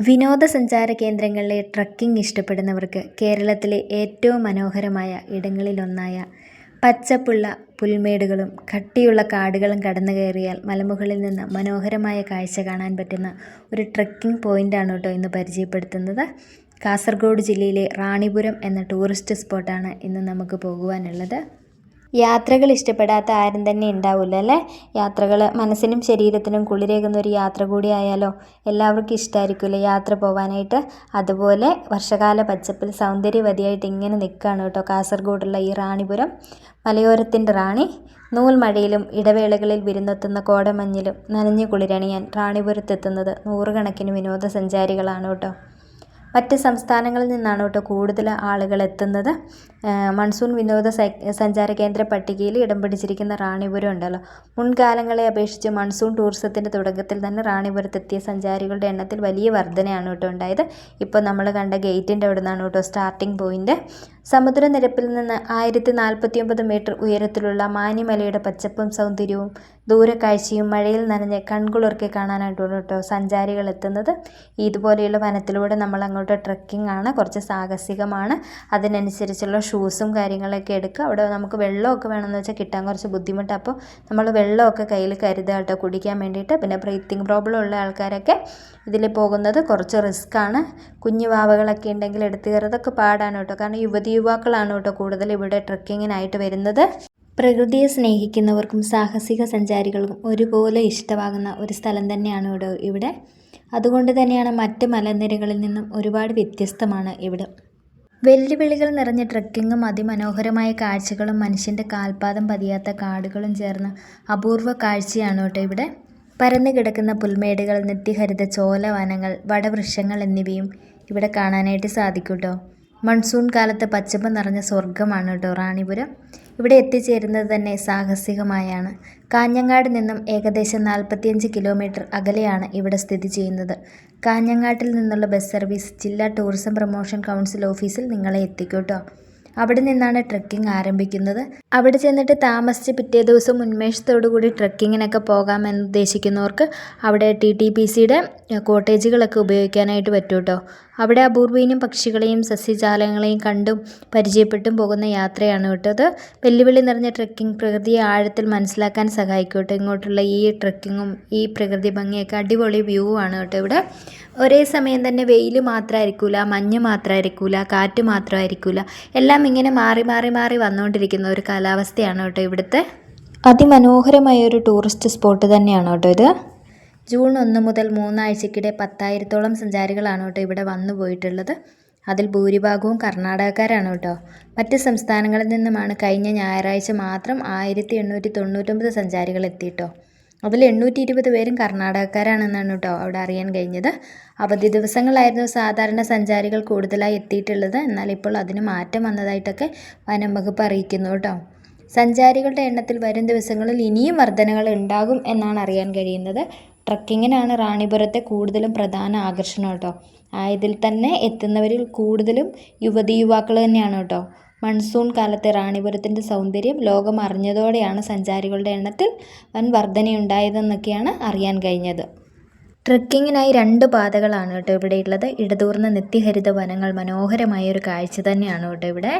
വിനോദസഞ്ചാര കേന്ദ്രങ്ങളിലെ ട്രക്കിംഗ് ഇഷ്ടപ്പെടുന്നവർക്ക് കേരളത്തിലെ ഏറ്റവും മനോഹരമായ ഇടങ്ങളിലൊന്നായ പച്ചപ്പുള്ള പുൽമേടുകളും കട്ടിയുള്ള കാടുകളും കടന്നു കയറിയാൽ മലമുകളിൽ നിന്ന് മനോഹരമായ കാഴ്ച കാണാൻ പറ്റുന്ന ഒരു ട്രക്കിംഗ് പോയിന്റാണ് കേട്ടോ ഇന്ന് പരിചയപ്പെടുത്തുന്നത്. കാസർഗോഡ് ജില്ലയിലെ റാണിപുരം എന്ന ടൂറിസ്റ്റ് സ്പോട്ടാണ് ഇന്ന് നമുക്ക് പോകുവാനുള്ളത്. യാത്രകൾ ഇഷ്ടപ്പെടാത്ത ആരും തന്നെ ഉണ്ടാവില്ല അല്ലേ? യാത്രകൾ മനസ്സിനും ശരീരത്തിനും കുളിരേകുന്ന ഒരു യാത്ര കൂടി ആയാലോ എല്ലാവർക്കും ഇഷ്ടമായിരിക്കുമല്ലോ യാത്ര പോകാനായിട്ട് അതുപോലെ വർഷകാല പച്ചപ്പിൽ സൗന്ദര്യവതിയായിട്ട് ഇങ്ങനെ നിൽക്കുകയാണ് കേട്ടോ കാസർഗോഡുള്ള ഈ റാണിപുരം. മലയോരത്തിന്റെ റാണി. നൂൽമഴയിലും ഇടവേളകളിൽ വിരുന്നെത്തുന്ന കോടമഞ്ഞിലും നനഞ്ഞു കുളിരണിയാൻ റാണിപുരത്തെത്തുന്നത്. നൂറുകണക്കിന് വിനോദസഞ്ചാരികളാണ് കേട്ടോ. മറ്റ് സംസ്ഥാനങ്ങളിൽ നിന്നാണ് കേട്ടോ കൂടുതൽ ആളുകൾ എത്തുന്നത്. മൺസൂൺ വിനോദ സഞ്ചാര കേന്ദ്ര പട്ടികയിൽ ഇടം പിടിച്ചിരിക്കുന്ന റാണിപുരം ഉണ്ടല്ലോ. മുൻകാലങ്ങളെ അപേക്ഷിച്ച് മൺസൂൺ ടൂറിസത്തിന്റെ തുടക്കത്തിൽ തന്നെ റാണിപുരത്തെത്തിയ സഞ്ചാരികളുടെ എണ്ണത്തിൽ വലിയ വർധനയാണ് കേട്ടോ ഉണ്ടായത്. ഇപ്പോൾ നമ്മൾ കണ്ട ഗേറ്റിന്റെ അവിടെ നിന്നാണ് കേട്ടോ സ്റ്റാർട്ടിംഗ് പോയിന്റ് സമുദ്രനിരപ്പിൽ നിന്ന് ആയിരത്തി നാൽപ്പത്തി ഒമ്പത് മീറ്റർ ഉയരത്തിലുള്ള മാനിമലയുടെ പച്ചപ്പും സൗന്ദര്യവും ദൂരക്കാഴ്ചയും മഴയിൽ നനഞ്ഞ് കൺകുളിർക്കെ കാണാനായിട്ടാണ് കേട്ടോ സഞ്ചാരികൾ എത്തുന്നത്. ഇതുപോലെയുള്ള വനത്തിലൂടെ നമ്മൾ അങ്ങോട്ട് ട്രക്കിംഗ് ആണ്. കുറച്ച് സാഹസികമാണ്. അതിനനുസരിച്ചുള്ള ഷൂസും കാര്യങ്ങളൊക്കെ എടുക്കുക. അവിടെ നമുക്ക് വെള്ളമൊക്കെ വേണമെന്ന് വെച്ചാൽ കിട്ടാൻ കുറച്ച് ബുദ്ധിമുട്ടാണ് അപ്പോൾ നമ്മൾ വെള്ളമൊക്കെ കയ്യിൽ കരുതുക കേട്ടോ കുടിക്കാൻ വേണ്ടിയിട്ട്. പിന്നെ ബ്രീത്തിങ് പ്രോബ്ലം ഉള്ള ആൾക്കാരൊക്കെ ഇതിൽ പോകുന്നത് കുറച്ച് റിസ്ക്കാണ് കുഞ്ഞു വാവകളൊക്കെ ഉണ്ടെങ്കിൽ എടുത്തു കയറതൊക്കെ പാടാണ് കേട്ടോ കാരണം യുവതി യുവാക്കളാണ് കേട്ടോ കൂടുതൽ ഇവിടെ ട്രക്കിങ്ങിനായിട്ട് വരുന്നത്? പ്രകൃതിയെ സ്നേഹിക്കുന്നവർക്കും സാഹസിക സഞ്ചാരികൾക്കും ഒരുപോലെ ഇഷ്ടമാകുന്ന ഒരു സ്ഥലം തന്നെയാണ് ഇവിടെ ഇവിടെ. അതുകൊണ്ട് തന്നെയാണ് മറ്റ് മലനിരകളിൽ നിന്നും ഒരുപാട് വ്യത്യസ്തമാണ് ഇവിടെ. വെല്ലുവിളികൾ നിറഞ്ഞ ട്രക്കിങ്ങും അതിമനോഹരമായ കാഴ്ചകളും മനുഷ്യന്റെ കാൽപാദം പതിയാത്ത കാടുകളും ചേർന്ന അപൂർവ കാഴ്ചയാണ് കേട്ടോ ഇവിടെ. പരന്നു കിടക്കുന്ന പുൽമേടുകൾ നിത്യഹരിത ചോല വനങ്ങൾ വടവൃക്ഷങ്ങൾ എന്നിവയും ഇവിടെ കാണാനായിട്ട് സാധിക്കും കേട്ടോ മൺസൂൺ കാലത്ത് പച്ചപ്പ് നിറഞ്ഞ സ്വർഗമാണ് കേട്ടോ റാണിപുരം. ഇവിടെ എത്തിച്ചേരുന്നത് തന്നെ സാഹസികമായാണ്. കാഞ്ഞങ്ങാട് നിന്നും ഏകദേശം നാൽപ്പത്തിയഞ്ച് കിലോമീറ്റർ അകലെയാണ് ഇവിടെ സ്ഥിതി ചെയ്യുന്നത്. കാഞ്ഞങ്ങാട്ടിൽ നിന്നുള്ള ബസ് സർവീസ് ജില്ലാ ടൂറിസം പ്രൊമോഷൻ കൗൺസിൽ ഓഫീസിൽ നിങ്ങളെ എത്തിക്കൂട്ടോ കേട്ടോ അവിടെ നിന്നാണ് ട്രക്കിംഗ് ആരംഭിക്കുന്നത്. അവിടെ ചെന്നിട്ട് താമസിച്ച് പിറ്റേ ദിവസം ഉന്മേഷത്തോടു കൂടി ട്രക്കിങ്ങിനൊക്കെ പോകാമെന്ന് ഉദ്ദേശിക്കുന്നവർക്ക് അവിടെ ടി ടി പി സിയുടെ കോട്ടേജുകളൊക്കെ ഉപയോഗിക്കാനായിട്ട് പറ്റൂട്ടോ അവിടെ അപൂർവീനും പക്ഷികളെയും സസ്യജാലങ്ങളെയും കണ്ടും പരിചയപ്പെട്ടും പോകുന്ന യാത്രയാണ് കേട്ടോ അത്. വെല്ലുവിളി നിറഞ്ഞ ട്രക്കിംഗ് പ്രകൃതിയെ ആഴത്തിൽ മനസ്സിലാക്കാൻ സഹായിക്കും കേട്ടോ ഇങ്ങോട്ടുള്ള ഈ ട്രക്കിങ്ങും ഈ പ്രകൃതി ഭംഗിയൊക്കെ അടിപൊളി വ്യൂ ആണ് കേട്ടോ ഇവിടെ. ഒരേ സമയം തന്നെ വെയിൽ മാത്രമായിരിക്കില്ല മഞ്ഞ് മാത്രമായിരിക്കില്ല കാറ്റ് മാത്രമായിരിക്കില്ല എല്ലാം ഇങ്ങനെ മാറി മാറി മാറി വന്നുകൊണ്ടിരിക്കുന്ന ഒരു കാലാവസ്ഥയാണ് കേട്ടോ ഇവിടുത്തെ. അതിമനോഹരമായ ഒരു ടൂറിസ്റ്റ് സ്പോട്ട് തന്നെയാണ് കേട്ടോ ഇത്. ജൂൺ ഒന്ന് മുതൽ മൂന്നാഴ്ചക്കിടെ പത്തായിരത്തോളം സഞ്ചാരികളാണ് കേട്ടോ ഇവിടെ വന്നു പോയിട്ടുള്ളത്. അതിൽ ഭൂരിഭാഗവും കർണാടകക്കാരാണ് കേട്ടോ. മറ്റ് സംസ്ഥാനങ്ങളിൽ നിന്നുമാണ് കഴിഞ്ഞ ഞായറാഴ്ച മാത്രം ആയിരത്തി എണ്ണൂറ്റി തൊണ്ണൂറ്റൊമ്പത് സഞ്ചാരികൾ എത്തിയിട്ടോ. അതിൽ എണ്ണൂറ്റി ഇരുപത് പേരും കർണാടകക്കാരാണെന്നാണ് കേട്ടോ അവിടെ അറിയാൻ കഴിഞ്ഞത്. അവധി ദിവസങ്ങളായിരുന്നു സാധാരണ സഞ്ചാരികൾ കൂടുതലായി എത്തിയിട്ടുള്ളത്. എന്നാൽ ഇപ്പോൾ അതിന് മാറ്റം വന്നതായിട്ടൊക്കെ വനം വകുപ്പ് അറിയിക്കുന്നു കേട്ടോ. സഞ്ചാരികളുടെ എണ്ണത്തിൽ വരും ദിവസങ്ങളിൽ ഇനിയും വർധനകൾ ഉണ്ടാകും എന്നാണ് അറിയാൻ കഴിയുന്നത്. ട്രക്കിങ്ങിനാണ് റാണിപുരത്തെ കൂടുതലും പ്രധാന ആകർഷണം കേട്ടോ. ആയതിൽ തന്നെ എത്തുന്നവരിൽ കൂടുതലും യുവതി യുവാക്കൾ തന്നെയാണ് കേട്ടോ. മൺസൂൺ കാലത്തെ റാണിപുരത്തിന്റെ സൗന്ദര്യം ലോകം അറിഞ്ഞതോടെയാണ് സഞ്ചാരികളുടെ എണ്ണത്തിൽ വൻ വർധനയുണ്ടായതെന്നൊക്കെയാണ് അറിയാൻ കഴിഞ്ഞത്. ട്രക്കിങ്ങിനായി രണ്ട് പാതകളാണ് കേട്ടോ ഇവിടെയുള്ളത് ഇടതൂർന്ന നിത്യഹരിത വനങ്ങൾ മനോഹരമായ ഒരു കാഴ്ച തന്നെയാണ് കേട്ടോ ഇവിടെ.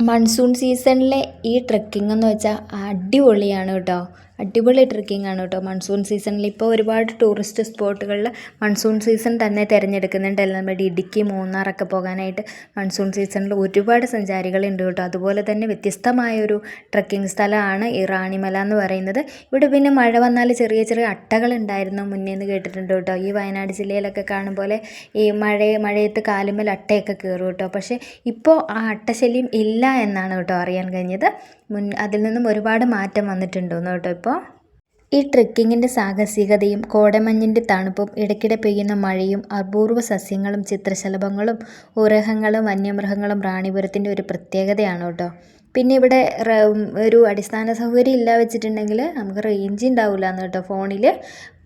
മൺസൂൺ സീസണിലെ ഈ ട്രക്കിംഗ് എന്ന് വെച്ചാൽ അടിപൊളിയാണ് കേട്ടോ. അടിപൊളി ട്രക്കിംഗ് ആണ് കേട്ടോ. മൺസൂൺ സീസണിൽ ഇപ്പോൾ ഒരുപാട് ടൂറിസ്റ്റ് സ്പോട്ടുകളിൽ മൺസൂൺ സീസൺ തന്നെ തിരഞ്ഞെടുക്കുന്നുണ്ട്. നമ്മുടെ ഇടുക്കി മൂന്നാറൊക്കെ പോകാനായിട്ട് മൺസൂൺ സീസണിൽ ഒരുപാട് സഞ്ചാരികളുണ്ട് കേട്ടോ. അതുപോലെ തന്നെ വ്യത്യസ്തമായൊരു ട്രക്കിംഗ് സ്ഥലമാണ് ഈ റാണിമല എന്ന് പറയുന്നത്. ഇവിടെ പിന്നെ മഴ വന്നാൽ ചെറിയ ചെറിയ അട്ടകൾ ഉണ്ടായിരുന്നു മുന്നേ എന്ന് കേട്ടിട്ടുണ്ട് കേട്ടോ. ഈ വയനാട് ജില്ലയിലൊക്കെ കാണും പോലെ ഈ മഴ മഴയത്ത് കാലുമേൽ അട്ടയൊക്കെ കയറും കേട്ടോ. പക്ഷേ ഇപ്പോൾ ആ അട്ടശല്യം ഇല്ല എന്നാണ് കേട്ടോ അറിയാൻ കഴിഞ്ഞത്. മുൻ അതിൽ നിന്നും ഒരുപാട് മാറ്റം വന്നിട്ടുണ്ടെന്ന് കേട്ടോ ഇപ്പോൾ ഈ ട്രെക്കിങ്ങിന്റെ സാഹസികതയും കോടമഞ്ഞിന്റെ തണുപ്പും ഇടയ്ക്കിടെ പെയ്യുന്ന മഴയും അപൂർവ സസ്യങ്ങളും ചിത്രശലഭങ്ങളും ഉരഹങ്ങളും വന്യമൃഗങ്ങളും റാണിപുരത്തിന്റെ ഒരു പ്രത്യേകതയാണ് കേട്ടോ. പിന്നെ ഇവിടെ ഒരു അടിസ്ഥാന സൗകര്യം ഇല്ല വെച്ചിട്ടുണ്ടെങ്കിൽ നമുക്ക് റേഞ്ച് ഉണ്ടാവില്ല എന്ന് കേട്ടോ ഫോണിൽ.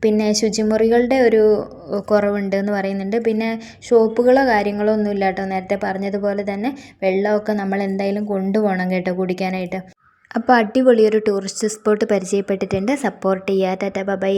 പിന്നെ ശുചിമുറികളുടെ ഒരു കുറവുണ്ട് എന്ന് പറയുന്നുണ്ട്. പിന്നെ ഷോപ്പുകളോ കാര്യങ്ങളോ ഒന്നും ഇല്ല കേട്ടോ. നേരത്തെ പറഞ്ഞതുപോലെ തന്നെ വെള്ളമൊക്കെ നമ്മൾ എന്തായാലും കൊണ്ടുപോകണം കേട്ടോ കുടിക്കാനായിട്ട്. അപ്പോൾ അടിപൊളിയൊരു ടൂറിസ്റ്റ് സ്പോട്ട് പരിചയപ്പെട്ടിട്ടുണ്ട്. സപ്പോർട്ട് ചെയ്യുക ടാറ്റ ബൈ.